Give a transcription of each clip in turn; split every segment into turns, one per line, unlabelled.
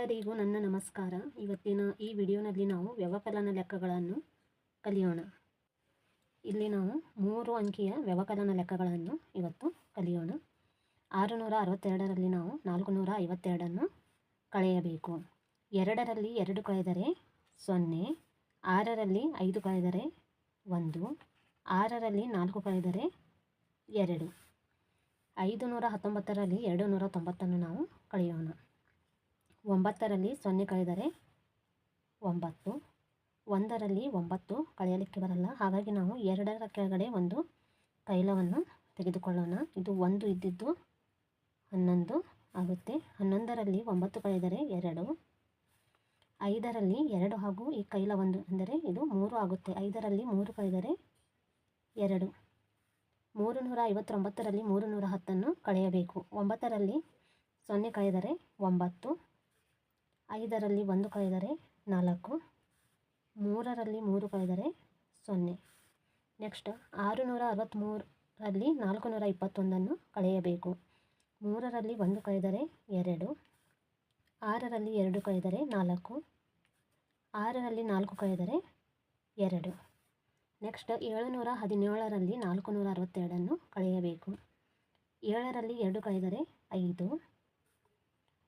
ಎಲ್ಲರಿಗೂ ನನ್ನ ನಮಸ್ಕಾರ. ಇವತ್ತಿನ ಈ ವಿಡಿಯೋನಲ್ಲಿ ನಾವು ವ್ಯವಕಲನ ಲೆಕ್ಕಗಳನ್ನು ಕಲಿಯೋಣ. ಇಲ್ಲಿ ನಾವು ಮೂರು ಅಂಕಿಯ ವ್ಯವಕಲನ ಲೆಕ್ಕಗಳನ್ನು ಇವತ್ತು ಕಲಿಯೋಣ. ಆರುನೂರ ಅರವತ್ತೆರಡರಲ್ಲಿ ನಾವು ನಾಲ್ಕು ನೂರ ಐವತ್ತೆರಡನ್ನು ಕಳೆಯಬೇಕು. ಎರಡರಲ್ಲಿ ಎರಡು ಕಳೆದರೆ ಸೊನ್ನೆ, ಆರರಲ್ಲಿ ಐದು ಕಳೆದರೆ ಒಂದು, ಆರರಲ್ಲಿ ನಾಲ್ಕು ಕಳೆದರೆ ಎರಡು. ಐದು ನೂರ ಹತ್ತೊಂಬತ್ತರಲ್ಲಿ ಎರಡು ನೂರ ತೊಂಬತ್ತನ್ನು ನಾವು ಕಳೆಯೋಣ. ಒಂಬತ್ತರಲ್ಲಿ ಸೊನ್ನೆ ಕಳೆದರೆ ಒಂಬತ್ತು, ಒಂದರಲ್ಲಿ ಒಂಬತ್ತು ಕಳೆಯಲಿಕ್ಕೆ ಬರಲ್ಲ. ಹಾಗಾಗಿ ನಾವು ಎರಡರ ಕೆಳಗಡೆ ಒಂದು ತೈಲವನ್ನು ತೆಗೆದುಕೊಳ್ಳೋಣ. ಇದು ಒಂದು ಇದ್ದಿದ್ದು ಹನ್ನೊಂದು ಆಗುತ್ತೆ. ಹನ್ನೊಂದರಲ್ಲಿ ಒಂಬತ್ತು ಕಳೆದರೆ ಎರಡು, ಐದರಲ್ಲಿ ಎರಡು ಹಾಗೂ ಈ ಕೈಲ ಒಂದು ಅಂದರೆ ಇದು ಮೂರು ಆಗುತ್ತೆ. ಐದರಲ್ಲಿ ಮೂರು ಕಳೆದರೆ ಎರಡು ಮೂರು ನೂರ ಐವತ್ತೊಂಬತ್ತರಲ್ಲಿ ಮೂರು ನೂರ ಹತ್ತನ್ನು ಕಳೆಯಬೇಕು. ಒಂಬತ್ತರಲ್ಲಿ ಸೊನ್ನೆ ಕಳೆದರೆ ಒಂಬತ್ತು ಐದರಲ್ಲಿ ಒಂದು ಕಳೆದರೆ ನಾಲ್ಕು, ಮೂರರಲ್ಲಿ ಮೂರು ಕಳೆದರೆ ಸೊನ್ನೆ. ನೆಕ್ಸ್ಟ್ ಆರು ನೂರ ಅರವತ್ತ್ಮೂರರಲ್ಲಿ ನಾಲ್ಕು ನೂರ ಇಪ್ಪತ್ತೊಂದನ್ನು ಕಳೆಯಬೇಕು. ಮೂರರಲ್ಲಿ ಒಂದು ಕಳೆದರೆ ಎರಡು, ಆರರಲ್ಲಿ ಎರಡು ಕಳೆದರೆ ನಾಲ್ಕು, ಆರರಲ್ಲಿ ನಾಲ್ಕು ಕಳೆದರೆ ಎರಡು. ನೆಕ್ಸ್ಟ್, ಏಳುನೂರ ಹದಿನೇಳರಲ್ಲಿ ನಾಲ್ಕು ನೂರ ಅರವತ್ತೆರಡನ್ನು ಕಳೆಯಬೇಕು. ಏಳರಲ್ಲಿ ಎರಡು ಕಳೆದರೆ ಐದು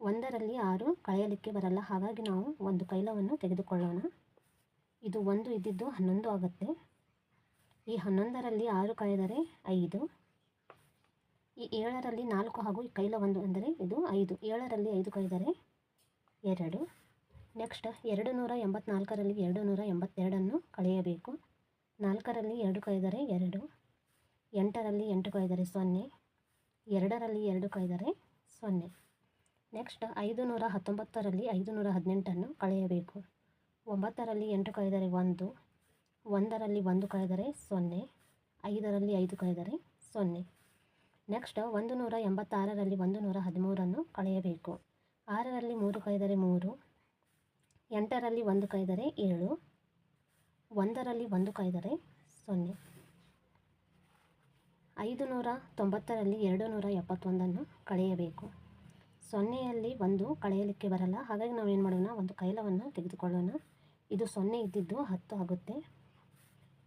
ಒಂದರಲ್ಲಿ ಆರು ಕಳೆಯಲಿಕ್ಕೆ ಬರಲ್ಲ. ಹಾಗಾಗಿ ನಾವು ಒಂದು ಕೈಲವನ್ನು ತೆಗೆದುಕೊಳ್ಳೋಣ. ಇದು ಒಂದು ಇದ್ದಿದ್ದು ಹನ್ನೊಂದು ಆಗುತ್ತೆ. ಈ ಹನ್ನೊಂದರಲ್ಲಿ ಆರು ಕಳೆದರೆ ಐದು. ಈ ಏಳರಲ್ಲಿ ನಾಲ್ಕು ಹಾಗೂ ಈ ಕೈಲ ಒಂದು ಅಂದರೆ ಇದು ಐದು. ಏಳರಲ್ಲಿ ಐದು ಕಳೆದರೆ ಎರಡು. ನೆಕ್ಸ್ಟ್ ಎರಡು ನೂರ ಎಂಬತ್ನಾಲ್ಕರಲ್ಲಿ ಎರಡು ನೂರ ಎಂಬತ್ತೆರಡನ್ನು ಕಳೆಯಬೇಕು. ನಾಲ್ಕರಲ್ಲಿ ಎರಡು ಕಳೆದರೆ ಎರಡು. ಎಂಟರಲ್ಲಿ ಎಂಟು ಕಳೆದರೆ ಸೊನ್ನೆ. ಎರಡರಲ್ಲಿ ಎರಡು ಕಳೆದರೆ ಸೊನ್ನೆ. ನೆಕ್ಸ್ಟ್ ಐದು ನೂರ ಹತ್ತೊಂಬತ್ತರಲ್ಲಿ ಐದು ನೂರ ಹದಿನೆಂಟನ್ನು ಕಳೆಯಬೇಕು. ಒಂಬತ್ತರಲ್ಲಿ ಎಂಟು ಕಳೆದರೆ ಒಂದು, ಒಂದರಲ್ಲಿ ಒಂದು ಕಳೆದರೆ ಸೊನ್ನೆ, ಐದರಲ್ಲಿ ಐದು ಕಳೆದರೆ ಸೊನ್ನೆ. ನೆಕ್ಸ್ಟ್ ಒಂದು ನೂರ ಎಂಬತ್ತಾರರಲ್ಲಿ ಒಂದು ನೂರ ಹದಿಮೂರನ್ನು ಕಳೆಯಬೇಕು. ಆರರಲ್ಲಿ ಮೂರು ಕಳೆದರೆ ಮೂರು, ಎಂಟರಲ್ಲಿ ಒಂದು ಕಳೆದರೆ ಏಳು, ಒಂದರಲ್ಲಿ ಒಂದು ಕಳೆದರೆ ಸೊನ್ನೆ. ಐದು ನೂರ ತೊಂಬತ್ತರಲ್ಲಿ ಎರಡು ನೂರ ಎಪ್ಪತ್ತೊಂದನ್ನು ಕಳೆಯಬೇಕು. ಸೊನ್ನೆಯಲ್ಲಿ ಒಂದು ಕಳೆಯಲಿಕ್ಕೆ ಬರಲ್ಲ. ಹಾಗಾಗಿ ನಾವು ಏನು ಮಾಡೋಣ? ಒಂದು ಕೈಲವನ್ನು ತೆಗೆದುಕೊಳ್ಳೋಣ. ಇದು ಸೊನ್ನೆ ಇದ್ದಿದ್ದು ಹತ್ತು ಆಗುತ್ತೆ.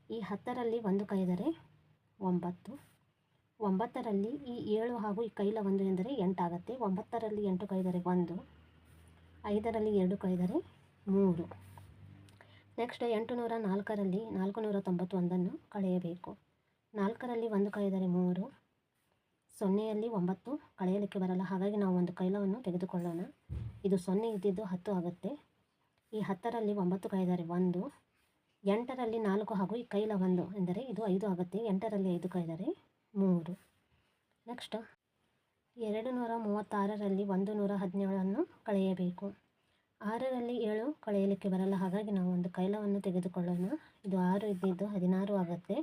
ಈ ಹತ್ತರಲ್ಲಿ ಒಂದು ಕೈದರೆ ಒಂಬತ್ತು. ಒಂಬತ್ತರಲ್ಲಿ ಈ ಏಳು ಹಾಗೂ ಈ ಕೈಲ ಒಂದು ಎಂದರೆ ಎಂಟಾಗತ್ತೆ ಒಂಬತ್ತರಲ್ಲಿ ಎಂಟು ಕೈದರೆ ಒಂದು. ಐದರಲ್ಲಿ ಎರಡು ಕೈದರೆ ಮೂರು. ನೆಕ್ಸ್ಟ್ ಎಂಟು ನೂರ ನಾಲ್ಕರಲ್ಲಿ ನಾಲ್ಕು ನೂರ ತೊಂಬತ್ತೊಂದನ್ನು ಕಳೆಯಬೇಕು. ನಾಲ್ಕರಲ್ಲಿ ಒಂದು ಕೈದರೆ ಮೂರು. ಸೊನ್ನೆಯಲ್ಲಿ ಒಂಬತ್ತು ಕಳೆಯಲಿಕ್ಕೆ ಬರಲ್ಲ. ಹಾಗಾಗಿ ನಾವು ಒಂದು ಕೈಲವನ್ನು ತೆಗೆದುಕೊಳ್ಳೋಣ. ಇದು ಸೊನ್ನೆ ಇದ್ದಿದ್ದು ಹತ್ತು ಆಗುತ್ತೆ. ಈ ಹತ್ತರಲ್ಲಿ ಒಂಬತ್ತು ಕೈದಾರೆ ಒಂದು, ಎಂಟರಲ್ಲಿ ನಾಲ್ಕು ಹಾಗೂ ಈ ಕೈಲ ಒಂದು ಎಂದರೆ ಇದು ಐದು ಆಗುತ್ತೆ. ಎಂಟರಲ್ಲಿ ಐದು ಕೈದಾರೆ ಮೂರು. ನೆಕ್ಸ್ಟ್, ಎರಡು ನೂರ ಮೂವತ್ತಾರರಲ್ಲಿ ಒಂದು ನೂರ ಹದಿನೇಳನ್ನು ಕಳೆಯಬೇಕು. ಆರರಲ್ಲಿ ಏಳು ಕಳೆಯಲಿಕ್ಕೆ ಬರಲ್ಲ. ಹಾಗಾಗಿ ನಾವು ಒಂದು ಕೈಲವನ್ನು ತೆಗೆದುಕೊಳ್ಳೋಣ. ಇದು ಆರು ಇದ್ದಿದ್ದು ಹದಿನಾರು ಆಗುತ್ತೆ.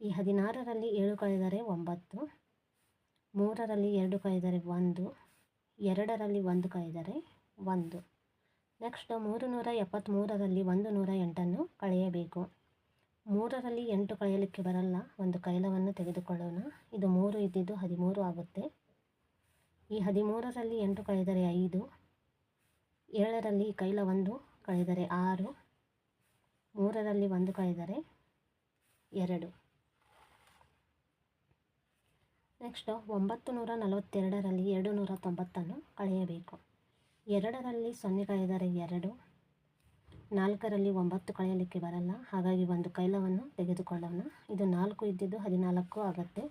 ಈ ಹದಿನಾರರಲ್ಲಿ ಏಳು ಕಳೆದರೆ ಒಂಬತ್ತು. ಮೂರರಲ್ಲಿ ಎರಡು ಕಳೆದರೆ ಒಂದು, ಎರಡರಲ್ಲಿ ಒಂದು ಕಳೆದರೆ ಒಂದು. ನೆಕ್ಸ್ಟ್ ಮೂರು ನೂರ ಎಪ್ಪತ್ತ್ಮೂರರಲ್ಲಿ ಒಂದು ನೂರ ಎಂಟನ್ನು ಕಳೆಯಬೇಕು. ಮೂರರಲ್ಲಿ ಎಂಟು ಕಳೆಯಲಿಕ್ಕೆ ಬರಲ್ಲ, ಒಂದು ಕೈಲವನ್ನು ತೆಗೆದುಕೊಳ್ಳೋಣ. ಇದು ಮೂರು ಇದ್ದಿದ್ದು ಹದಿಮೂರು ಆಗುತ್ತೆ. ಈ ಹದಿಮೂರರಲ್ಲಿ ಎಂಟು ಕಳೆದರೆ ಐದು, ಏಳರಲ್ಲಿ ಕೈಲ ಒಂದು ಕಳೆದರೆ ಆರು, ಮೂರರಲ್ಲಿ ಒಂದು ಕಳೆದರೆ ಎರಡು. ನೆಕ್ಸ್ಟ್ ಒಂಬತ್ತು ನೂರ ನಲವತ್ತೆರಡರಲ್ಲಿ ಎರಡು ನೂರ ತೊಂಬತ್ತನ್ನು ಕಳೆಯಬೇಕು ಎರಡರಲ್ಲಿ ಸೊನ್ನೆ ಕಳೆದರೆ ಎರಡು, ನಾಲ್ಕರಲ್ಲಿ ಒಂಬತ್ತು ಕಳೆಯಲಿಕ್ಕೆ ಬರಲ್ಲ. ಹಾಗಾಗಿ ಒಂದು ಕೈಲವನ್ನು ತೆಗೆದುಕೊಳ್ಳೋಣ. ಇದು ನಾಲ್ಕು ಇದ್ದಿದ್ದು ಹದಿನಾಲ್ಕು ಆಗುತ್ತೆ.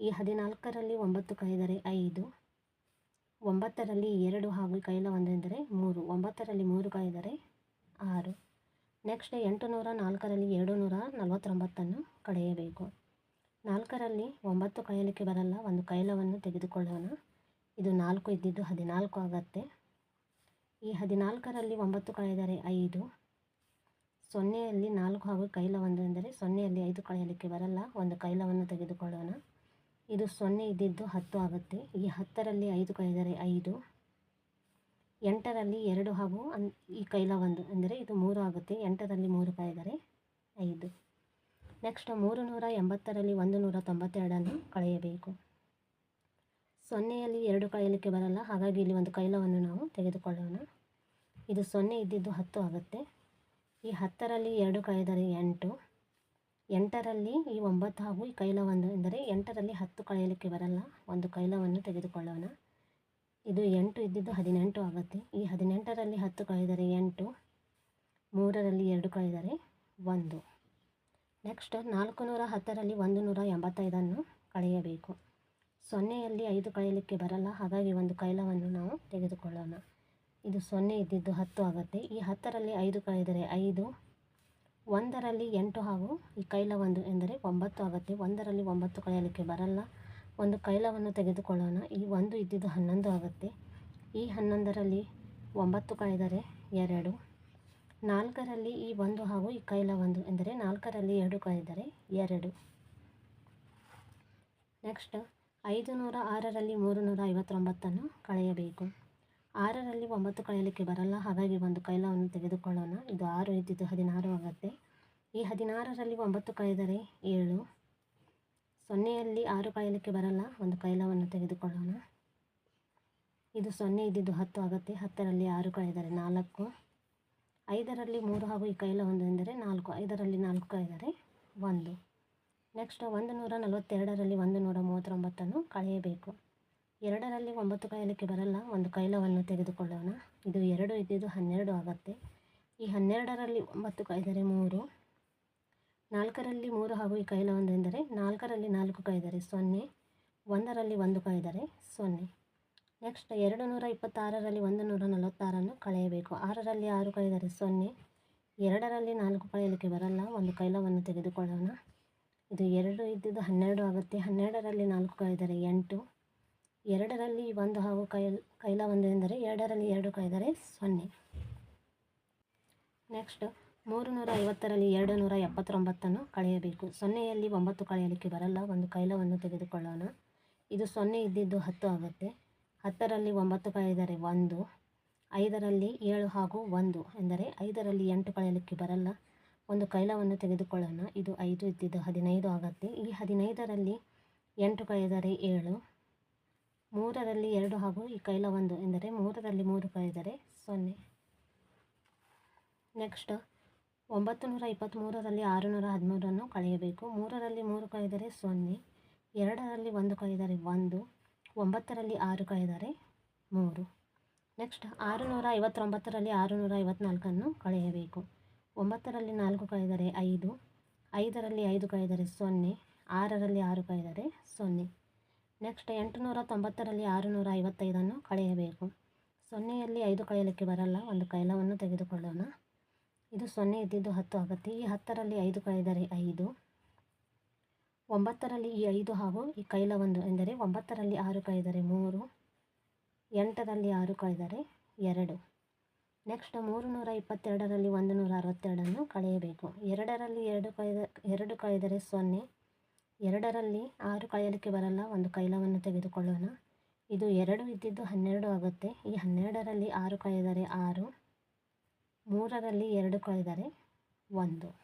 ಈ ಹದಿನಾಲ್ಕರಲ್ಲಿ ಒಂಬತ್ತು ಕಳೆದರೆ ಐದು, ಒಂಬತ್ತರಲ್ಲಿ ಎರಡು ಹಾಗೂ ಕೈಲ ಒಂದೆಂದರೆ ಮೂರು, ಒಂಬತ್ತರಲ್ಲಿ ಮೂರು ಕಳೆದರೆ ಆರು. ನೆಕ್ಸ್ಟ್ ಎಂಟು ನೂರ ನಾಲ್ಕರಲ್ಲಿ ಎರಡು ನೂರ ನಲವತ್ತೊಂಬತ್ತನ್ನು ಕಳೆಯಬೇಕು. ನಾಲ್ಕರಲ್ಲಿ ಒಂಬತ್ತು ಕಳೆಯಲಿಕ್ಕೆ ಬರಲ್ಲ, ಒಂದು ಕೈಲವನ್ನು ತೆಗೆದುಕೊಳ್ಳೋಣ. ಇದು ನಾಲ್ಕು ಇದ್ದಿದ್ದು ಹದಿನಾಲ್ಕು ಆಗುತ್ತೆ. ಈ ಹದಿನಾಲ್ಕರಲ್ಲಿ ಒಂಬತ್ತು ಕಳೆದರೆ ಐದು. ಸೊನ್ನೆಯಲ್ಲಿ ನಾಲ್ಕು ಹಾಗೂ ಕೈಲ ಒಂದು ಎಂದರೆ ಸೊನ್ನೆಯಲ್ಲಿ ಐದು ಕಳೆಯಲಿಕ್ಕೆ ಬರಲ್ಲ, ಒಂದು ಕೈಲವನ್ನು ತೆಗೆದುಕೊಳ್ಳೋಣ. ಇದು ಸೊನ್ನೆ ಇದ್ದಿದ್ದು ಹತ್ತು ಆಗುತ್ತೆ. ಈ ಹತ್ತರಲ್ಲಿ ಐದು ಕಳೆದರೆ ಐದು. ಎಂಟರಲ್ಲಿ ಎರಡು ಹಾಗೂ ಈ ಕೈಲ ಒಂದು ಅಂದರೆ ಇದು ಮೂರು ಆಗುತ್ತೆ. ಎಂಟರಲ್ಲಿ ಮೂರು ಕಳೆದರೆ ಐದು. ನೆಕ್ಸ್ಟ್ ಮೂರು ನೂರ ಎಂಬತ್ತರಲ್ಲಿ ಒಂದು ನೂರ ತೊಂಬತ್ತೆರಡನ್ನು ಕಳೆಯಬೇಕು. ಸೊನ್ನೆಯಲ್ಲಿ ಎರಡು ಕಳೆಯಲಿಕ್ಕೆ ಬರಲ್ಲ, ಹಾಗಾಗಿ ಇಲ್ಲಿ ಒಂದು ಕೈಲವನ್ನು ನಾವು ತೆಗೆದುಕೊಳ್ಳೋಣ. ಇದು ಸೊನ್ನೆ ಇದ್ದಿದ್ದು ಹತ್ತು ಆಗುತ್ತೆ. ಈ ಹತ್ತರಲ್ಲಿ ಎರಡು ಕಳೆದರೆ ಎಂಟು. ಎಂಟರಲ್ಲಿ ಈ ಒಂಬತ್ತು ಹಾಗೂ ಈ ಕೈಲವನ್ನು ಎಂದರೆ ಎಂಟರಲ್ಲಿ ಹತ್ತು ಕಳೆಯಲಿಕ್ಕೆ ಬರಲ್ಲ, ಒಂದು ಕೈಲವನ್ನು ತೆಗೆದುಕೊಳ್ಳೋಣ. ಇದು ಎಂಟು ಇದ್ದಿದ್ದು ಹದಿನೆಂಟು ಆಗುತ್ತೆ. ಈ ಹದಿನೆಂಟರಲ್ಲಿ ಹತ್ತು ಕಳೆದರೆ ಎಂಟು, ಮೂರರಲ್ಲಿ ಎರಡು ಕಳೆದರೆ ಒಂದು. ನೆಕ್ಸ್ಟ್ ನಾಲ್ಕು ನೂರ ಹತ್ತರಲ್ಲಿ ಒಂದು ನೂರ ಎಂಬತ್ತೈದನ್ನು ಕಳೆಯಬೇಕು. ಸೊನ್ನೆಯಲ್ಲಿ ಐದು ಕಳೆಯಲಿಕ್ಕೆ ಬರಲ್ಲ, ಹಾಗಾಗಿ ಒಂದು ಕೈಲವನ್ನು ನಾವು ತೆಗೆದುಕೊಳ್ಳೋಣ. ಇದು ಸೊನ್ನೆ ಇದ್ದಿದ್ದು ಹತ್ತು ಆಗುತ್ತೆ. ಈ ಹತ್ತರಲ್ಲಿ ಐದು ಕಳೆದರೆ ಐದು, ಒಂದರಲ್ಲಿ ಎಂಟು ಹಾಗೂ ಈ ಕೈಲ ಒಂದು ಎಂದರೆ ಒಂಬತ್ತು ಆಗುತ್ತೆ. ಒಂದರಲ್ಲಿ ಒಂಬತ್ತು ಕಳೆಯಲಿಕ್ಕೆ ಬರಲ್ಲ. ಒಂದು ಕೈಲವನ್ನು ತೆಗೆದುಕೊಳ್ಳೋಣ. ಈ ಒಂದು ಇದ್ದಿದ್ದು ಹನ್ನೊಂದು ಆಗುತ್ತೆ. ಈ ಹನ್ನೊಂದರಲ್ಲಿ ಒಂಬತ್ತು ಕಳೆದರೆ ಎರಡು ನಾಲ್ಕರಲ್ಲಿ ಈ ಒಂದು ಹಾಗೂ ಈ ಕೈಲ ಒಂದು ಎಂದರೆ ನಾಲ್ಕರಲ್ಲಿ ಎರಡು ಕಳೆದರೆ ಎರಡು. ನೆಕ್ಸ್ಟ್ ಐದು ನೂರ ಆರರಲ್ಲಿ ಮೂರು ನೂರ ಐವತ್ತೊಂಬತ್ತನ್ನು ಕಳೆಯಬೇಕು. ಆರರಲ್ಲಿ ಒಂಬತ್ತು ಕಳೆಯಲಿಕ್ಕೆ ಬರಲ್ಲ, ಹಾಗಾಗಿ ಒಂದು ಕೈಲವನ್ನು ತೆಗೆದುಕೊಳ್ಳೋಣ. ಇದು ಆರು ಇದ್ದಿದ್ದು ಹದಿನಾರು ಆಗುತ್ತೆ. ಈ ಹದಿನಾರರಲ್ಲಿ ಒಂಬತ್ತು ಕಳೆದರೆ ಏಳು. ಸೊನ್ನೆಯಲ್ಲಿ ಆರು ಕಳೆಯಲಿಕ್ಕೆ ಬರಲ್ಲ, ಒಂದು ಕೈಲವನ್ನು ತೆಗೆದುಕೊಳ್ಳೋಣ. ಇದು ಸೊನ್ನೆ ಇದ್ದಿದ್ದು ಹತ್ತು ಆಗುತ್ತೆ, ಹತ್ತರಲ್ಲಿ ಆರು ಕಳೆದರೆ ನಾಲ್ಕು. ಐದರಲ್ಲಿ ಮೂರು ಹಾಗೂ ಈ ಕೈಲ ಒಂದು ಎಂದರೆ ನಾಲ್ಕು. ಐದರಲ್ಲಿ ನಾಲ್ಕು ಕೈದರೆ ಒಂದು. ನೆಕ್ಸ್ಟ್ ಒಂದು ನೂರ ನಲವತ್ತೆರಡರಲ್ಲಿ ಒಂದು ನೂರ ಮೂವತ್ತೊಂಬತ್ತನ್ನು ಕಳೆಯಬೇಕು. ಎರಡರಲ್ಲಿ ಒಂಬತ್ತು ಕೈಲಕ್ಕೆ ಬರಲ್ಲ, ಒಂದು ಕೈಲವನ್ನು ತೆಗೆದುಕೊಳ್ಳೋಣ. ಇದು ಎರಡು, ಇದ್ದಿದ್ದು ಹನ್ನೆರಡು ಆಗುತ್ತೆ. ಈ ಹನ್ನೆರಡರಲ್ಲಿ ಒಂಬತ್ತು ಕೈದರೆ ಮೂರು. ನಾಲ್ಕರಲ್ಲಿ ಮೂರು ಹಾಗೂ ಈ ಕೈಲ ಒಂದು ಎಂದರೆ ನಾಲ್ಕರಲ್ಲಿ ನಾಲ್ಕು ಕೈದರೆ ಸೊನ್ನೆ. ಒಂದರಲ್ಲಿ ಒಂದು ಕೈದರೆ ಸೊನ್ನೆ. ನೆಕ್ಸ್ಟ್ ಎರಡು ನೂರ ಇಪ್ಪತ್ತಾರರಲ್ಲಿ ಒಂದು ನೂರ ನಲವತ್ತಾರನ್ನು ಕಳೆಯಬೇಕು. ಆರರಲ್ಲಿ ಆರು ಕಳೆದರೆ ಸೊನ್ನೆ, ಎರಡರಲ್ಲಿ ನಾಲ್ಕು ಕಳೆಯಲಿಕ್ಕೆ ಬರಲ್ಲ. ಒಂದು ಕೈಲವನ್ನು ತೆಗೆದುಕೊಳ್ಳೋಣ. ಇದು ಎರಡು ಇದ್ದಿದ್ದು ಹನ್ನೆರಡು ಆಗುತ್ತೆ. ಹನ್ನೆರಡರಲ್ಲಿ ನಾಲ್ಕು ಕಳೆದರೆ ಎಂಟು, ಎರಡರಲ್ಲಿ ಒಂದು ಹಾಗೂ ಕೈಲ್ ಕೈಲ ಒಂದು ಎಂದರೆ ಎರಡರಲ್ಲಿ ಎರಡು ಕಳೆದರೆ ಸೊನ್ನೆ. ನೆಕ್ಸ್ಟ್ ಮೂರು ನೂರ ಐವತ್ತರಲ್ಲಿ ಎರಡು ನೂರ ಎಪ್ಪತ್ತೊಂಬತ್ತನ್ನು ಕಳೆಯಬೇಕು. ಸೊನ್ನೆಯಲ್ಲಿ ಒಂಬತ್ತು ಕಳೆಯಲಿಕ್ಕೆ ಬರಲ್ಲ. ಒಂದು ಕೈಲವನ್ನು ತೆಗೆದುಕೊಳ್ಳೋಣ. ಇದು ಸೊನ್ನೆ ಇದ್ದಿದ್ದು ಹತ್ತು ಆಗುತ್ತೆ. ಹತ್ತರಲ್ಲಿ ಒಂಬತ್ತು ಕಳೆದರೆ ಒಂದು, ಐದರಲ್ಲಿ ಏಳು ಹಾಗೂ ಒಂದು ಎಂದರೆ ಐದರಲ್ಲಿ ಎಂಟು ಕಳೆಯಲಿಕ್ಕೆ ಬರಲ್ಲ. ಒಂದು ಕೈಲವನ್ನು ತೆಗೆದುಕೊಳ್ಳೋಣ. ಇದು ಐದು, ಇದ್ದಿದ್ದು ಹದಿನೈದು ಆಗುತ್ತೆ. ಈ ಹದಿನೈದರಲ್ಲಿ ಎಂಟು ಕಳೆದರೆ ಏಳು, ಮೂರರಲ್ಲಿ ಎರಡು ಹಾಗೂ ಈ ಕೈಲ ಒಂದು ಎಂದರೆ ಮೂರರಲ್ಲಿ ಮೂರು ಕಳೆದರೆ ಸೊನ್ನೆ. ನೆಕ್ಸ್ಟ್ ಒಂಬತ್ತು ನೂರ ಇಪ್ಪತ್ತ್ಮೂರರಲ್ಲಿ ಆರುನೂರ ಹದಿಮೂರನ್ನು ಕಳೆಯಬೇಕು. ಮೂರರಲ್ಲಿ ಮೂರು ಕಳೆದರೆ ಸೊನ್ನೆ, ಎರಡರಲ್ಲಿ ಒಂದು ಕಳೆದರೆ ಒಂದು ಒಂಬತ್ತರಲ್ಲಿ ಆರು ಕಳೆದರೆ ಮೂರು. ನೆಕ್ಸ್ಟ್, ಆರುನೂರ ಐವತ್ತೊಂಬತ್ತರಲ್ಲಿ ಆರುನೂರ ಐವತ್ನಾಲ್ಕನ್ನು ಕಳೆಯಬೇಕು. ಒಂಬತ್ತರಲ್ಲಿ ನಾಲ್ಕು ಕಳೆದರೆ ಐದು. ಐದರಲ್ಲಿ ಐದು ಕಳೆದರೆ ಸೊನ್ನೆ. ಆರರಲ್ಲಿ ಆರು ಕಳೆದರೆ ಸೊನ್ನೆ. ನೆಕ್ಸ್ಟ್, ಎಂಟುನೂರ ತೊಂಬತ್ತರಲ್ಲಿ ಆರುನೂರ ಐವತ್ತೈದನ್ನು ಕಳೆಯಬೇಕು. ಸೊನ್ನೆಯಲ್ಲಿ ಐದು ಕಳೆಯಲಿಕ್ಕೆ ಬರಲ್ಲ. ಒಂದು ಕೈಲವನ್ನು ತೆಗೆದುಕೊಳ್ಳೋಣ. ಇದು ಸೊನ್ನೆ ಇದ್ದಿದ್ದು ಹತ್ತು ಆಗುತ್ತೆ. ಈ ಹತ್ತರಲ್ಲಿ ಐದು ಕಳೆದರೆ ಐದು. ಒಂಬತ್ತರಲ್ಲಿ ಈ ಐದು ಹಾಗೂ ಈ ಕೈಲ ಒಂದು ಎಂದರೆ ಒಂಬತ್ತರಲ್ಲಿ ಆರು ಕಳೆದರೆ ಮೂರು, ಎಂಟರಲ್ಲಿ ಆರು ಕಳೆದರೆ ಎರಡು. ನೆಕ್ಸ್ಟ್ ಮೂರು ನೂರ ಇಪ್ಪತ್ತೆರಡರಲ್ಲಿ ಒಂದು ನೂರ ಅರವತ್ತೆರಡನ್ನು ಕಳೆಯಬೇಕು. ಎರಡರಲ್ಲಿ ಎರಡು ಕಳೆದ ಎರಡು ಕಳೆದರೆ ಸೊನ್ನೆ, ಎರಡರಲ್ಲಿ ಆರು ಕಳೆಯಲಿಕ್ಕೆ ಬರಲ್ಲ, ಒಂದು ಕೈಲವನ್ನು ತೆಗೆದುಕೊಳ್ಳೋಣ. ಇದು ಎರಡು ಇದ್ದಿದ್ದು ಹನ್ನೆರಡು ಆಗುತ್ತೆ. ಈ ಹನ್ನೆರಡರಲ್ಲಿ ಆರು ಕಳೆದರೆ ಆರು, ಮೂರರಲ್ಲಿ ಎರಡು ಕಳೆದರೆ ಒಂದು.